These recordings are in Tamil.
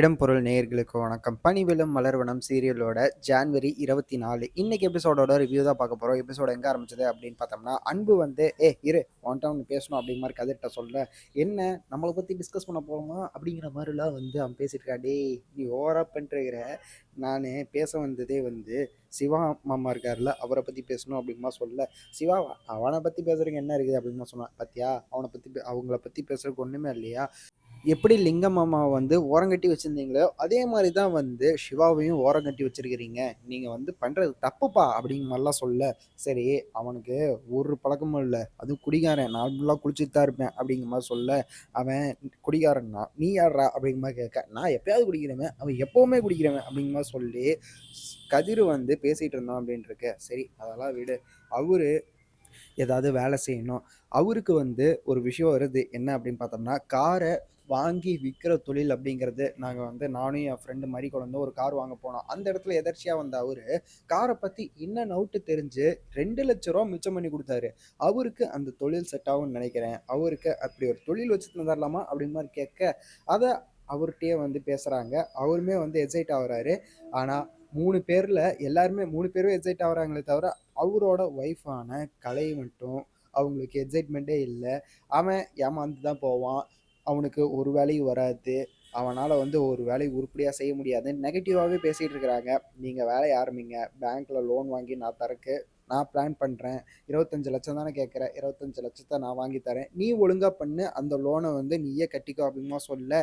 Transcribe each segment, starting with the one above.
இடம்பொருள் நேயர்களுக்கு வணக்கம். பனிவெளும் மலர்வனம் சீரியலோட ஜான்வரி இருபத்தி நாலு இன்னைக்கு எபிசோடோட ரிவ்யூ தான் பார்க்க போகிறோம் எபிசோட எங்கே ஆரம்பிச்சது அப்படின்னு பார்த்தோம்னா அன்பு வந்து ஏ இரு ஒன்ட்ட ஒன்று பேசணும் அப்படிங்கிற மாதிரி கதிர்கிட்ட சொல்ல என்ன நம்மளை பற்றி டிஸ்கஸ் பண்ண போகிறோமா அப்படிங்கிற மாதிரிலாம் வந்து அவன் பேசிட்டு டேய் நீ ஓவரா பண்ணுற நான் பேச வந்ததே வந்து சிவா மாமா இருக்கார்ல அவரை பற்றி பேசணும் அப்படிமா சொல்ல. சிவா அவனை பற்றி பேசுறதுக்கு என்ன இருக்குது? அப்படிங்கமா சொன்னான். பார்த்தியா அவனை பற்றி அவங்கள பற்றி பேசுறதுக்கு ஒன்றுமே இல்லையா? எப்படி லிங்கம் மாமாவை வந்து ஓரங்கட்டி வச்சுருந்தீங்களோ அதே மாதிரி தான் வந்து சிவாவையும் ஓரங்கட்டி வச்சுருக்கிறீங்க. நீங்கள் வந்து பண்ணுறது தப்புப்பா அப்படிங்க மாதிரிலாம் சொல்ல. சரி அவனுக்கு ஒரு பழக்கமும் இல்லை. அதுவும் குடிகாரன். நான் ஃபுல்லாக குளிச்சுட்டு தான் இருப்பேன் அப்படிங்கிற மாதிரி சொல்ல. அவன் குடிகாரன்னா நீ யாரா அப்படிங்கிற மாதிரி கேட்க நான் எப்பயாவது குடிக்கிறவன். அவன் எப்போவுமே குடிக்கிறவன் அப்படிங்கிற மாதிரி சொல்லி கதிர் வந்து பேசிகிட்டு இருந்தான் அப்படின்ட்டுருக்க சரி அதெல்லாம் விடு. அவரு ஏதாவது வேலை செய்யணும். அவருக்கு வந்து ஒரு விஷயம் வருது. என்ன அப்படின்னு பார்த்தோம்னா காரை வாங்கி விற்கிற தொழில் அப்படிங்கிறது. நாங்கள் வந்து நானும் என் ஃப்ரெண்டு மாதிரி கொண்டு ஒரு கார் வாங்க போனோம். அந்த இடத்துல எதர்ச்சியாக வந்த அவர் காரை பற்றி இன்னும் நவுட்டு தெரிஞ்சு ரெண்டு லட்ச ரூபா மிச்சம் பண்ணி கொடுத்தாரு. அவருக்கு அந்த தொழில் செட் ஆகும்னு நினைக்கிறேன். அவருக்கு அப்படி ஒரு தொழில் வச்சு தந்துடலாமா அப்படின்னு மாதிரி கேட்க அதை அவர்கிட்டயே வந்து பேசுகிறாங்க அவருமே வந்து எக்ஸைட் ஆகுறாரு. ஆனால் மூணு பேரில் எல்லாருமே மூணு பேரும் எக்ஸைட் ஆகிறாங்களே தவிர அவரோட ஒய்ஃபான கலை மட்டும் அவங்களுக்கு எக்ஸைட்மெண்ட்டே இல்லை. அவன் ஏமாந்து தான் போவான். அவனுக்கு ஒரு வேலையும் வராது. அவனால் வந்து ஒரு வேலையை உருப்படியாக செய்ய முடியாது. நெகட்டிவாகவே பேசிகிட்டு இருக்கிறாங்க. நீங்கள் வேலையை ஆரம்பிங்க. பேங்க்கில் லோன் வாங்கி நான் தரக்கு நான் பிளான் பண்ணுறேன் இருபத்தஞ்சு லட்சம் தானே கேட்குறேன் இருபத்தஞ்சு லட்சத்தை நான் வாங்கி தரேன். நீ ஒழுங்காக பண்ணு. அந்த லோனை வந்து நீயே கட்டிக்கோ அப்படிமா சொல்ல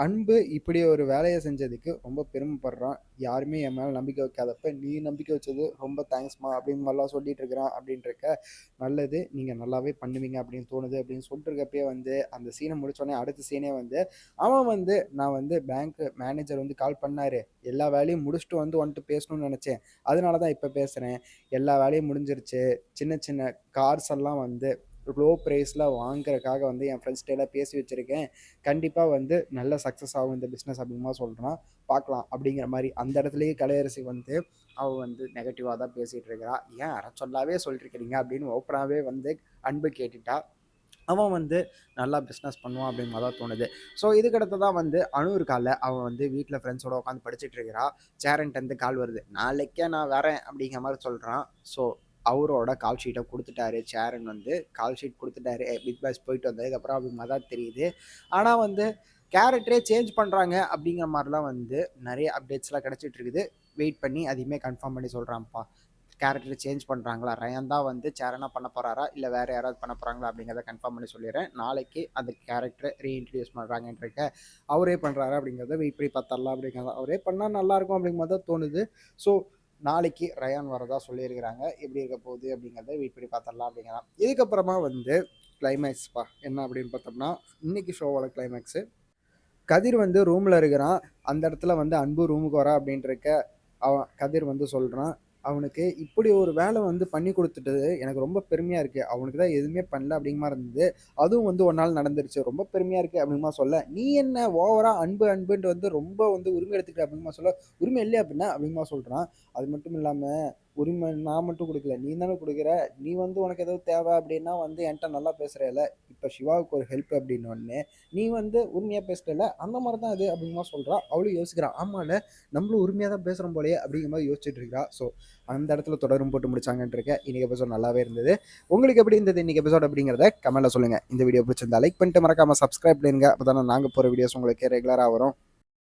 அன்பு இப்படி ஒரு வேலையை செஞ்சதுக்கு ரொம்ப பெருமைப்படுறான். யாருமே என் மேலே நம்பிக்கை வைக்காதப்ப நீ நம்பிக்கை வச்சது ரொம்ப தேங்க்ஸ்மா அப்படின்னு மாதிரிலாம் சொல்லிட்டு இருக்கிறான் அப்படின்றக்க நல்லது. நீங்கள் நல்லாவே பண்ணுவீங்க அப்படின்னு தோணுது அப்படின்னு சொல்லிட்டு இருக்கப்பயே வந்து அந்த சீனை முடிச்சோடனே அடுத்த சீனே வந்து அவன் வந்து நான் வந்து பேங்க் மேனேஜர் வந்து கால் பண்ணார். எல்லா வேலையும் முடிச்சுட்டு வந்து வந்துட்டு பேசணும்னு நினச்சேன். அதனால தான் இப்போ பேசுகிறேன் எல்லா வேலையும் முடிஞ்சிருச்சு. சின்ன சின்ன கார்ஸ் எல்லாம் வந்து லோ ப்ரைஸில் வாங்குறக்காக வந்து என் ஃப்ரெண்ட்ஸ்டெல்லாம் பேசி வச்சுருக்கேன். கண்டிப்பாக வந்து நல்ல சக்ஸஸ் ஆகும் இந்த பிஸ்னஸ் அப்படிமா சொல்கிறான் பார்க்கலாம் அப்படிங்கிற மாதிரி அந்த இடத்துலையே கலையரசி வந்து அவள் வந்து நெகட்டிவாக தான் பேசிகிட்டு இருக்கிறா. ஏன் அரை சொல்லாவே சொல்லிட்டுருக்கிறீங்க அப்படின்னு ஓப்பனாகவே வந்து அன்பு கேட்டுட்டா அவன் வந்து நல்லா பிஸ்னஸ் பண்ணுவான் அப்படின்னு தான் தோணுது. ஸோ இதுக்கடுத்து தான் வந்து அணு இருக்கால அவன் வந்து வீட்டில் ஃப்ரெண்ட்ஸோட உட்காந்து படிச்சுட்டு இருக்கிறா. சேரன்ட்டு கால் வருது. நாளைக்கே நான் வரேன் அப்படிங்கிற மாதிரி சொல்கிறான் ஸோ அவரோட கால் ஷீட்டை கொடுத்துட்டாரு. சேரன் வந்து கால் ஷீட் கொடுத்துட்டாரு. பிக் பாஸ் போயிட்டு வந்ததுக்கப்புறம் அப்படி தான் தெரியுது. ஆனால் வந்து கேரக்டரே சேஞ்ச் பண்ணுறாங்க அப்படிங்கிற மாதிரிலாம் வந்து நிறைய அப்டேட்ஸ்லாம் கிடச்சிட்டு இருக்குது. வெயிட் பண்ணி அதையுமே கன்ஃபார்ம் பண்ணி சொல்கிறான்ப்பா கேரக்டர் சேஞ்ச் பண்ணுறாங்களா ரயன் தான் வந்து சேரனா பண்ண போகிறாரா இல்லை வேறு யாராவது பண்ண போகிறாங்களா அப்படிங்கிறத கன்ஃபார்ம் பண்ணி சொல்லிடுறேன். நாளைக்கு அந்த கேரக்டரை ரீஇன்ட்ரடியூஸ் பண்ணுறாங்கன்றக்க அவரே பண்ணுறாரு அப்படிங்கிறத வெயிட் பண்ணி பார்த்தரலாம் அப்படிங்கிறத அவரே பண்ணால் நல்லாயிருக்கும் அப்படிங்கிற தான் தோணுது. ஸோ நாளைக்கு ரயான் வரதா சொல்லியிருக்கிறாங்க. எப்படி இருக்க போகுது அப்படிங்கிறத வெயிட் பண்ணி பார்த்துடலாம் அப்படிங்கிறான். இதுக்கப்புறமா வந்து கிளைமேக்ஸ்ப்பா என்ன அப்படின்னு பார்த்தோம்னா இன்னைக்கு ஷோவோட கிளைமேக்ஸு கதிர் வந்து ரூமில் இருக்கிறான். அந்த இடத்துல வந்து அன்பு ரூமுக்கு வரா அப்படின்றக்க அவன் கதிர் வந்து சொல்கிறான் அவனுக்கு இப்படி ஒரு வேலை வந்து பண்ணி கொடுத்துட்டது எனக்கு ரொம்ப பெருமையாக இருக்குது அவனுக்கு தான் எதுவுமே பண்ணல அப்படிங்கிற இருந்தது. அதுவும் வந்து ஒரு நாள் நடந்துருச்சு. ரொம்ப பெருமையாக இருக்குது அப்படிங்கமா சொல்ல நீ என்ன ஓவராக அன்பு அன்புன்ட்டு வந்து ரொம்ப வந்து உரிமை எடுத்துக்கிற அப்படிங்கமா சொல்ல உரிமை இல்லையா அப்படின்னா? அப்படிங்கமா சொல்கிறான் அது மட்டும் இல்லாமல் உரிமை நான் மட்டும் கொடுக்கல. நீ தானே கொடுக்குற. நீ வந்து உனக்கு ஏதாவது தேவை அப்படின்னா வந்து என்கிட்ட நல்லா பேசுகிறேல இப்போ சிவாவுக்கு ஒரு ஹெல்ப் அப்படின்னு நீ வந்து உரிமையாக பேசல அந்த மாதிரி தான் அது அப்படிமா சொல்கிறா அவளும் யோசிக்கிறான் ஆமாம்ல நம்மளும் உரிமையாக தான் பேசுகிறோம் போலயே அப்படிங்கிற மாதிரி யோசிச்சுட்டு இருக்கிறா. ஸோ அந்த இடத்துல தொடரும் போட்டு முடிச்சாங்கன்னு இருக்கேன். இன்றைக்கி எபிசோட் நல்லாவே இருந்தது. உங்களுக்கு எப்படி இருந்தது இன்றைக்கி எபிசோட் அப்படிங்கிறத கமெண்ட்டில் சொல்லுங்கள் இந்த வீடியோ பிடிச்சிருந்தா லைக் பண்ணிட்டு மறக்காமல் சப்ஸ்கிரைப் பண்ணுங்க அப்போ தானே நாங்கள் போகிற வீடியோஸ் உங்களுக்கு ரெகுலராக வரும்.